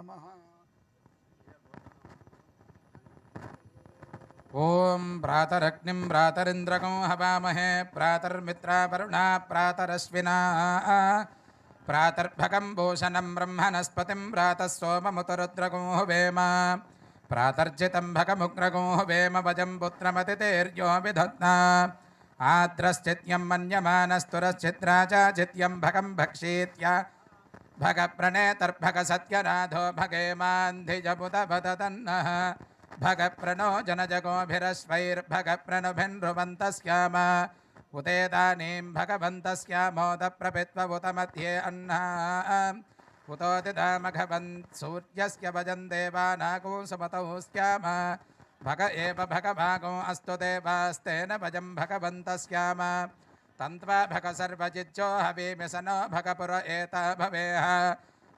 నమ ॐ प्रातरग्निं प्रातरिन्द्रगं हवामहे प्रातर्मित्रावरुणा प्रातरश्विना भूषणं ब्रह्मणस्पतिं प्रातः सोममुतरुद्रगो हुवेम प्रातर्जितं भगमुग्रगो हुवेम भजं पुत्रमतितेर्यो विधत्ना, आद्रश्चित्यं मन्यमानस्तुरश्चित्रा च चित्यं भगं भक्षीत्या भगप्रणेतर्भगसत्यनाथो भगेमान्धिजबुधभदतन्नः भगप्रणो जनजगोभिरश्वैर्भगप्रणुभिन्रुवन्तस्याम उतेदानीं भगवन्तस्यामोदप्रपित्व उत मध्ये अह्ना उतोदिदामघवन् सूर्यस्य भजन् देवानागो सुमतौ स्याम भग एव भगभागो अस्तु देवास्तेन भजं भगवन्तस्याम। तन्त्वा भग सर्वजिज्जो हवीमि स नो भगपुर एता भवेह।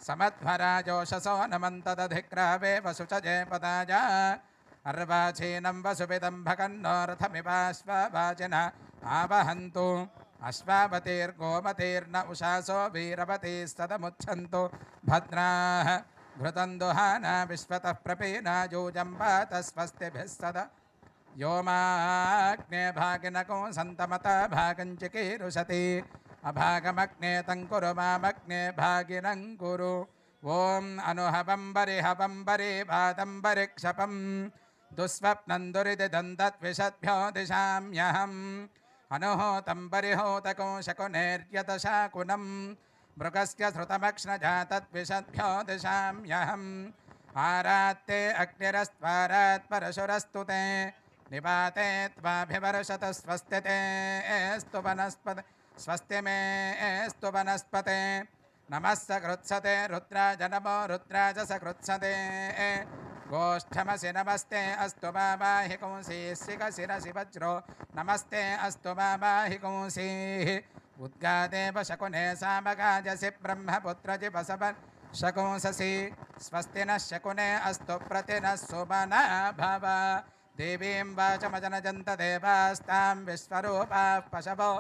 समध्वराजोषसो नमन्तदधिक्रावे वसुचजे पदाय अर्वाचीनं वसुविदं भगन्नो रथमिवाश्ववाचिन आवहन्तु। अश्वावतीर्गोमतीर्न उषासो वीरवतीस्तदमुच्छन्तु। भद्राः घृतं दुहाना विश्वतः प्रपीना यूजम्बात स्वस्तिभिः सदा यो माग्ने भागिनको सन्तमता भागं चिकीरुषति अभागमग्ने तङ्कुरु मामग्ने भागिनं कुरु ॐ अनुहवं बरिहवं बरि भातं बरिक्षपं दुःस्वप्नं दुरिदिदन्तद्विषद्भ्यो दिशाम्यहम् अनुहोतं परिहोतको शकुनेर्यतशाकुनं मृगस्य श्रुतमक्ष्णजा तद्विषद्भ्यो दिशाम्यहम् आरात्ते अग्निरस्त्वारात् परशुरस्तु ते। निपाते त्वाभिवर्षत स्वस्ति ते एस्तु वनस्पत स्वस्ति मे, एस्तु वनस्पते। नमः स कृत्सते रुद्राज नमो रुद्राज स कृत्सते गोष्ठमसि नमस्ते, अस्तु बाबाहि कुंसीः शिरसि वज्रो। नमस्ते, अस्तु बाबाहि कुंसीः उद्गादेव शकुने, सामगाजसि ब्रह्मपुत्रजि बसव शकुंससि। स्वस्ति नः शकुने, अस्तु प्रतिनः सुमना भव देवीं वाचमजनजन्त देवास्तां विश्वरूपाः पशवो।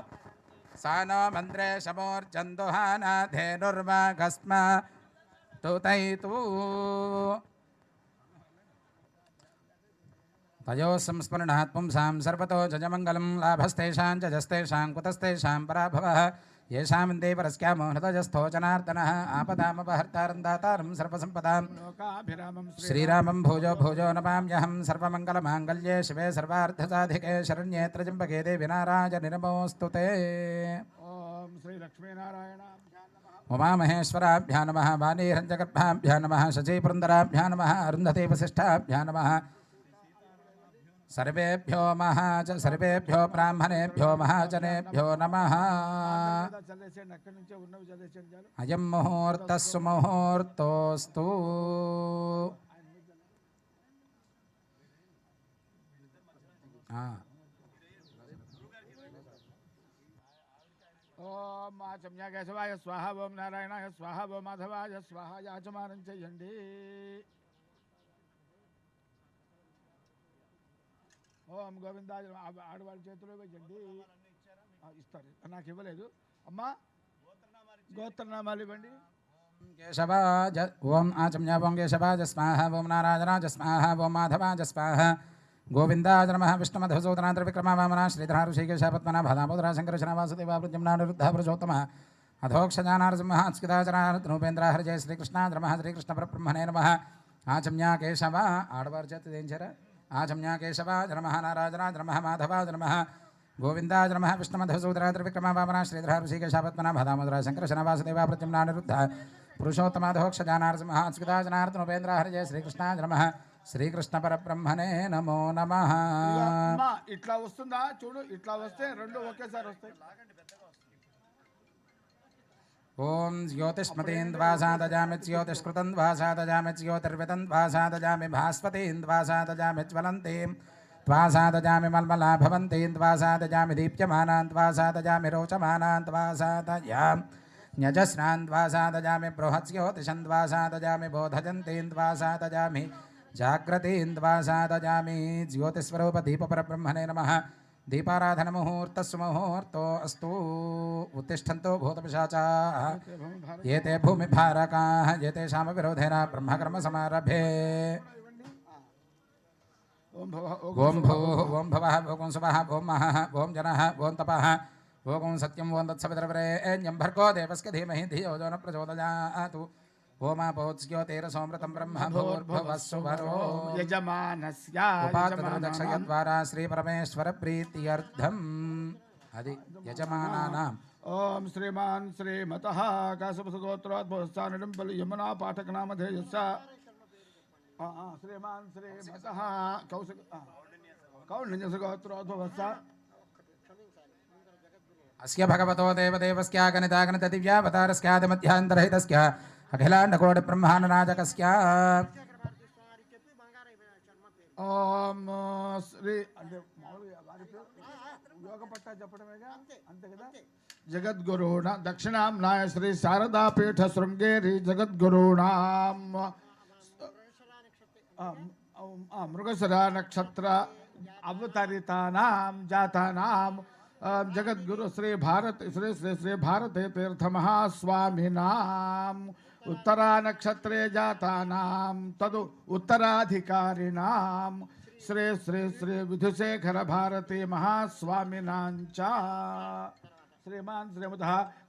सा नो मन्द्रे शमोर्जन्दुहाना धेनुर्वाघस्म तुतैतु तयोः संस्मरणात् सर्वतो जजमङ्गलं, लाभस्तेषां च जस्तेषां कुतस्तेषां पराभवः। येषां देवरस्या मोहृतजस्थो जनार्दनः आपदामपहर्तारन्दातारं सर्वसम्पदां श्रीरामं। भोजो भोजो नमाम्यहं सर्वमङ्गलमाङ्गल्ये शिवे सर्वार्थसाधिके शरण्ये त्रिजम्बके देविनाराज निरमोऽस्तु ते। उमामहेश्वराभ्या नमः वाणीरञ्जगर्भाभ्या नमः शचीपुरन्दराभ्या नमः अरुन्धतीवसिष्ठाभ्या नमः। सर्वेभ्यो महाज सर्वेभ्यो ब्राह्मणेभ्यो महाजनेभ्यो नमः। अयं मुहूर्तः सुमुहूर्तोऽस्तु ओम आचम्या केशवाय स्वाहा ओम नारायणाय, स्वाहा ओम माधवाय, स्वाहा याचमानं चयण्डी ఓం గోవిందా ఆడవాళ్ళ చేతిలో పెట్టండి. ఇస్తారు. నాకు ఇవ్వలేదు. అమ్మా గోత్రనామాలు ఇవ్వండి. కేశవాజ ఓం ఆచమ్య ఓం కేశవాజ స్వాహ ఓం నారాయణరాజ స్వాహ ఓం మాధవాజ స్వాహ గోవిందాజ నమ విష్ణుమధుసూదనాంధ్ర విక్రమవామన శ్రీధరారుషీకేశాపత్మన భదామోదరా శంకరశన వాసుదేవాభృజంనానురుద్ధ ప్రజోత్తమ అధోక్షజానారసింహాస్కృతాచనారూపేంద్ర హరి జయ శ్రీకృష్ణాంధ్రమ శ్రీకృష్ణ పరబ్రహ్మణే నమ ఆచమ్య కేశవ ఆడవారి చేత దేంచారా आजम्या केशवाज नमः नाराजनाज नमः माधवाज नमः गोविन्दाज नमः विष्णुमधवसूत्राय त्रिविक्रमा वामना श्रीधरा ऋषिकेशापत्मना भदामधुरा शङ्करशनवासदेवा प्रद्युम्नानिरुद्ध पुरुषोत्तमाधोक्षजानार्जमहाच्युताजनार्दनुपेन्द्र हरिजय श्रीकृष्णाज नमः శ్రీకృష్ణ పరబ్రహ్మనే నమో నమ ఇట్లా వస్తుందా చూడు ఇట్లా వస్తే రెండు ఒకేసారి వస్తాయి ॐ ज्योतिष्मतीन्द्वासादजामि ज्योतिष्कृतन्द्वासादजामि ज्योतिर्वितन्द्वासादजामि भास्वतीन्द्वासादजामि ज्वलन्तीं त्वासादजामि मल्मला भवन्तीन्द्वासादजामि दीप्यमानान्त्वासादजामि रोचमानान्त्वासादजां न्यजस्नान्त्वासादजामि बृहत्स्योतिषन्द्वासादजामि बोधजन्तीन्द्वासादजामि जाग्रतीन्द्वासादजामि ज्योतिस्वरूपदीपपरब्रह्मणे नमः दीपाराधन मुहूर्त सुमुहूर्त अस्तु। उत्तिष्ठन्तो भूतपिशाचा। ये ते भूमिभारकाः ये तेषां विरोधेन सरभे ओं भूः ओं भव भोगुं सुभः भों महः भों जनः भों तपः भोगुं सत्यं भों तत्सवितर्वरेण्यं भर्गो देवस्क धीमहि धियो जो न प्रचोदयातु। होमापौत्स्यो तेन सौमृतं ब्रह्मभूर्भुवस्सुभरो यजमानस्य उपातदक्षयद्वारा श्रीपरमेश्वरप्रीत्यर्थम्। हरि यजमानानाम्। ॐ श्रीमान् श्रीमतः काशपसगोत्रोद्भवस्थानिडं बलि पाठकनामधेयस्य श्रीमान् श्रीमतः कौशिक कौण्डिन्यसगोत्रोद्भवस्था अस्य भगवतो देवदेवस्यागणितागणितदिव्यावतारस्यादिमध्यान्तरहितस्य భగవతో దేవదేవస్య గణితాగణిత దివ్యావతారస్యాదిమధ్యాంతరహితస్య అఖిలాండకోటి బ్రహ్మాండనాథకస్య ఓం శ్రీ అంటే మామూలుగా వారి పేరు యోగ పట్టా చెప్పడమేగా అంతే కదా జగద్గురుణ దక్షిణాంనాయ శ్రీ శారదాపీఠ శృంగేరి జగద్గురుణాం ఆ, ఆ, మృగశిర నక్షత్ర అవతరితానాం జాతానాం ఆ, జగద్గురు శ్రీ భారత శ్రీ శ్రీ శ్రీ భారతే తీర్థ మహాస్వామినాం ఉత్తరా నక్షత్రే జాతానాం తదు ఉత్తరాధికారిణాం శ్రీ శ్రీ శ్రీ విధుశేఖర భారతి మహాస్వామినాంచ శ్రీమాన్ శ్రీమత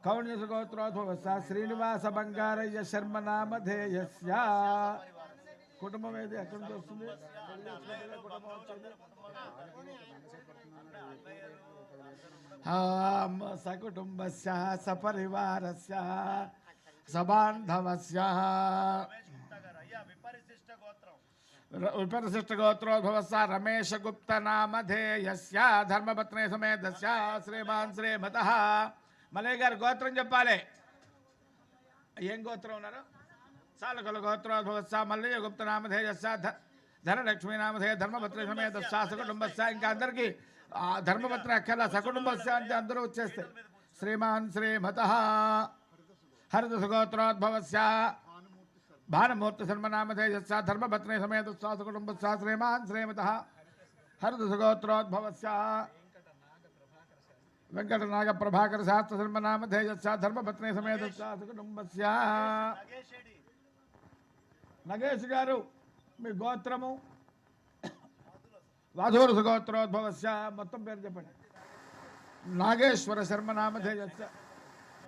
కౌణ్యసగోత్రోద్భవస్య శ్రీనివాస బంగారయ్య శర్మ నామధేయస్య కుటుంబం ఏది ఎక్కడి నుంచి వస్తుంది కుటుంబం వచ్చింది ఆం సకుటుంబస్య సపరివారస్య సబాంధవస్య విపరిశిష్ట గోత్రోద్భవస్య రమేష గుప్త నామధేయస్య ధర్మపత్నే సమేతస్య శ్రీమాన్ శ్రీమత. మలయ్య గారు గోత్రం చెప్పాలి. ఏం గోత్రం ఉన్నారు? సాలకుల గోత్రోద్భవస్య మల్లయ్య గుప్త నామధేయస్య ధనలక్ష్మీ నామధేయ ధర్మపత్ని సమేతస్య సకుటుంబస్య. ఇంకా అందరికీ ఆ ధర్మపత్ని అక్కర్లా సకుటుంబస్య అంటే అందరూ వచ్చేస్తాయి శ్రీమాన్ శ్రీమత. హరిత గోత్రోద్భవస్య భానుమూర్తి శర్మనామధేయస్య ధర్మపత్ని సమేతస్య సకుటుంబస్య శ్రీమాన్ శ్రీమత హరిత గోత్రోద్భవస్య వెంకటనాగ ప్రభాకర శాస్త్ర శర్మనామధేయస్య ధర్మపత్ని సమేతస్య సకుటుంబస్య నగేష్ గారు మీ గోత్రము వాధూరు సుగోత్రోద్భవస్య మొత్తం పేరు చెప్పండి నాగేశ్వర శర్మ నామధేయస్య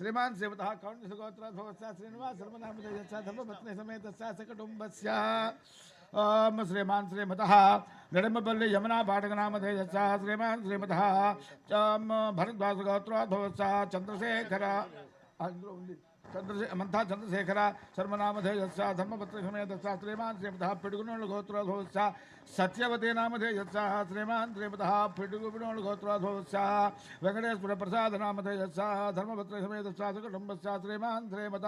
श्रीमान श्रीमतः कौण्डस्यगोत्राद्भवस्य श्रीनिवास सर्वनामजयस्य धर्मपत्नी समेतस्य, सकुटुम्बस्य। ओम श्रीमान श्रीमतः, निडम्बपल्लि यमुना पाठकनामधेयस्य श्रीमान श्रीमता। भरद्वाज श्रीमतः भरद्वासगोत्राद्भवस्य चन्द्रशेखर ఓం భరద్వాజ గోత్రోద్భవస్య చంద్రశేఖర అందులో ఉంది చంద్రశే మంతా చంద్రశేఖర శర్మనామధేయస్య ధర్మపత్ర సమేతస్య శ్రీమాన్ శ్రీమత పిడుగునోళ్ళు గోత్రోద్భవస్య సత్యవతి నామధేయస్య శ్రీమాన్ శ్రీమత పిడుగునోళ్ళు గోత్రోద్భవస్య వెంకటేశ్వర ప్రసాద నామధేయస్య ధర్మపత్ర సమేతస్య కుటుంబస్య శ్రీమాన్ శ్రీమత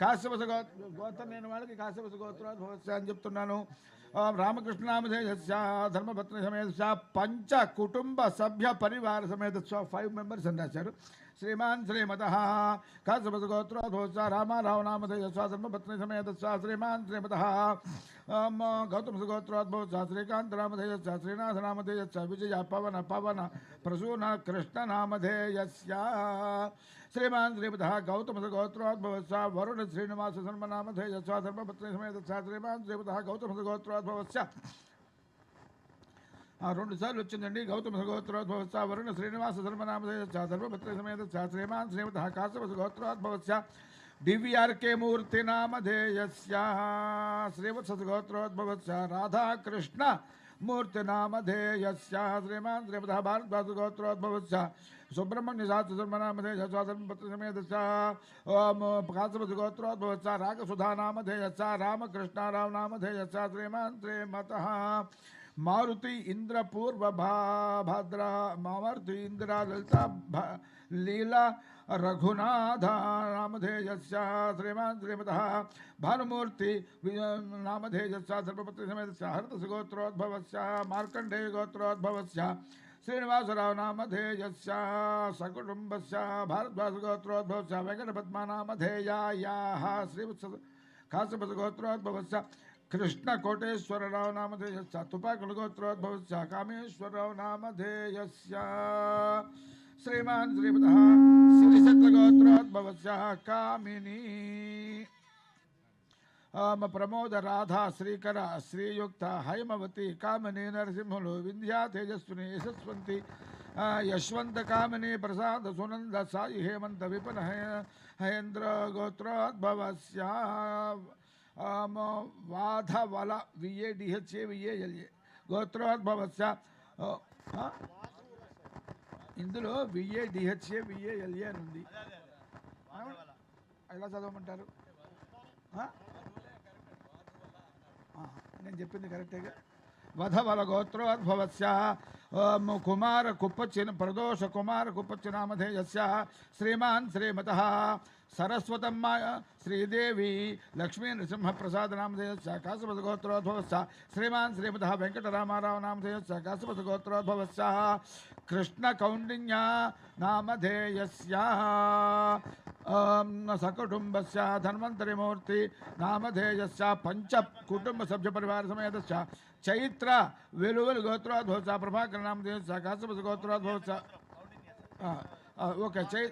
కాశ్యపస గో గోత్రం నేను వాళ్ళకి కాశ్యపస గోత్రోద్భవస్య అని చెప్తున్నాను ఓం రామకృష్ణనామధేయస్య ధర్మపత్ని సమేతస్య పంచ కుటుంబ సభ్య పరివార సమేతస్య ఫైవ్ మెంబర్స్ అని రాశారు श्रीमान श्रीमद खसवसगोत्रोधोत्सा रामा, राव, नाम यशा समय समेत श्रीमान श्रीमद गौतम सुगोत्रोद्भोत्सा श्रीकांत रामधेयस्या श्रीनाथ रामधेयस्या विजय, पवन पवन, प्रसून, कृष्ण नामधेयस्या श्रीमान श्रीमत गौतम सुगोत्रोद्भवस्या वरुण, श्रीनिवास सर्वनामधेयस्या समय दत्सा श्रीमान श्रीमत गौतम सुगोत्रोद्भवस्या ఆ రెండు సార్లు వచ్చిందండి గౌతమ గోత్రోద్భవస్య వరుణ శ్రీనివాస ధర్మనామధేయస్య ధర్మపత్ని సమేతస్య శ్రీమాన్ శ్రీమత కాశ్యప గోత్రోద్భవస్య దివ్యార్కే మూర్తి నామధేయస్య శ్రీవత్స గోత్రోద్భవస్య రాధాకృష్ణ మూర్తి నామధేయస్య శ్రీమాన్ శ్రీమత భారద్వాజ గోత్రోద్భవస్య సుబ్రహ్మణ్య శాస్త్ర ధర్మనామధేయస్య ధర్మపత్ని मारुति इंद्र पूर्व भद्रा, मारुति इंद्र ललिता लीला, रघुनाथ नामधेयस्य श्रीमान श्रीमद भानुमूर्ति नामधेयस्य सर्वपत्रिसमेतस्य हरतसगोत्रोद्भवस्य मार्कण्डेयगोत्रोद्भवस्य श्रीनिवासराव सकुटुंब सकुटुम्बस्य भारद्वासगोत्रोद्भवस्य वेंकट नामधेयायाः श्रीवत्स खासपदगोत्रोद्भवस्य कृष्ण कोटेश्वर राव नामधेय सतुपा कुलगोत्रोद्भवस्य कामेश्वर राव नाम नामधेयस्य। श्रीमद श्रीपदः श्रीशत्रगोत्रोद्भवस्य कामिनी। आम प्रमोद राधा श्रीकर श्रीयुक्त हैमवती कामनी नरसिंहलु विंध्या तेजस्विनी यशस्वती यशवंत कामनी प्रसाद सुनंद साई हेमंत विपन हयेन्द्र गोत्रोद्भवस्या వాధవల విఏ డిహెచ్ఏ విఏఎల్ఏ గోత్రోద్భవస్య. ఇందులో విఏ డిహెచ్ఏ విఏఎల్ఏ అని ఉంది. ఎలా చదవమంటారు? నేను చెప్పింది కరెక్టేగా? वधवलगोत्रो अद्भवस्याः कुमारकुप्पचिन् प्रदोषकुमारकुप्पचिनामधेयस्याः श्रीमान श्रीमतः सरस्वत श्रीदेवी लक्ष्मी नृसिंहप्रसाद नामधेयस्य काशपथगोत्रोद्भवस्य श्रीमान् श्रीमतः वेङ्कटरामाराव नामधेयस्य काशपथगोत्रोद्भवस्याः कृष्णकौण्डिन्या नामधेयस्याः धन्वंतरी धन्वन्तरिमूर्ति नामधेयस्य पञ्च समेत కృష్ణ కౌండిన్య నామధేయస్య ఓం సకుటుంబస్య ధన్వంతరిమూర్తి నామధేయస్య పంచ కుటుంబ సభ్య పరివార సమేతస్య చైత్ర వెలువలు గోత్రోద్భవస్య ప్రభాకర నామధేయస్య కాశపతి గోత్రోద్భవస్య ఆ, ఆ, ఓకే చై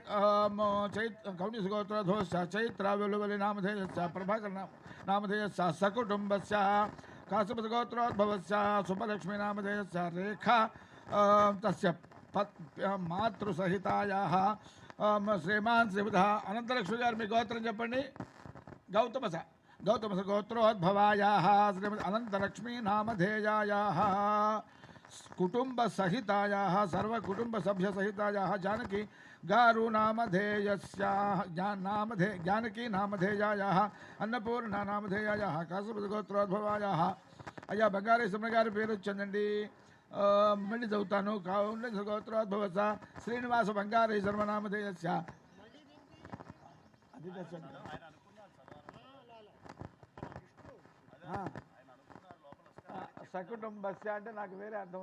చైత్ కౌండిస్ గోత్రోద్భవస్య చైత్ర వెలువలి నామధేయస్య ప్రభాకర నామ నామధేయస్య సకుటుంబస్య కాశపతి గోత్రోద్భవస్య సుబ్బలక్ష్మీ నామధేయస్య రేఖా ఆ, తస్య పత్ మాతృసహితాయాः ఆమ్, శ్రీమాన్ శ్రీబుధ అనంతలక్ష్మి గారు మీ గోత్రం చెప్పండి గౌతమస గౌతమస గోత్రోద్భవాయాः శ్రీమతి అనంతలక్ష్మీ నామధేయాయాः కుటుంబ సహితాయాः సర్వకుటుంబ సభ్య సహితాయాः జానకి గారు నామధేయస్యాः జ్ఞా- నామధే జానకి నామధేయాయాः అన్నపూర్ణ నామధేయాయాः కాశపతి గోత్రోద్భవాయాः అయ్యా బంగారేశ్వర గారి పేరు వచ్చిందండి ఆ, మళ్ళీ చదువుతాను కావుండ గోత్రోద్భవస శ్రీనివాస బంగారీ సర్వనామధేయస్య అది సకుటుంబస్య అంటే నాకు వేరే అర్థం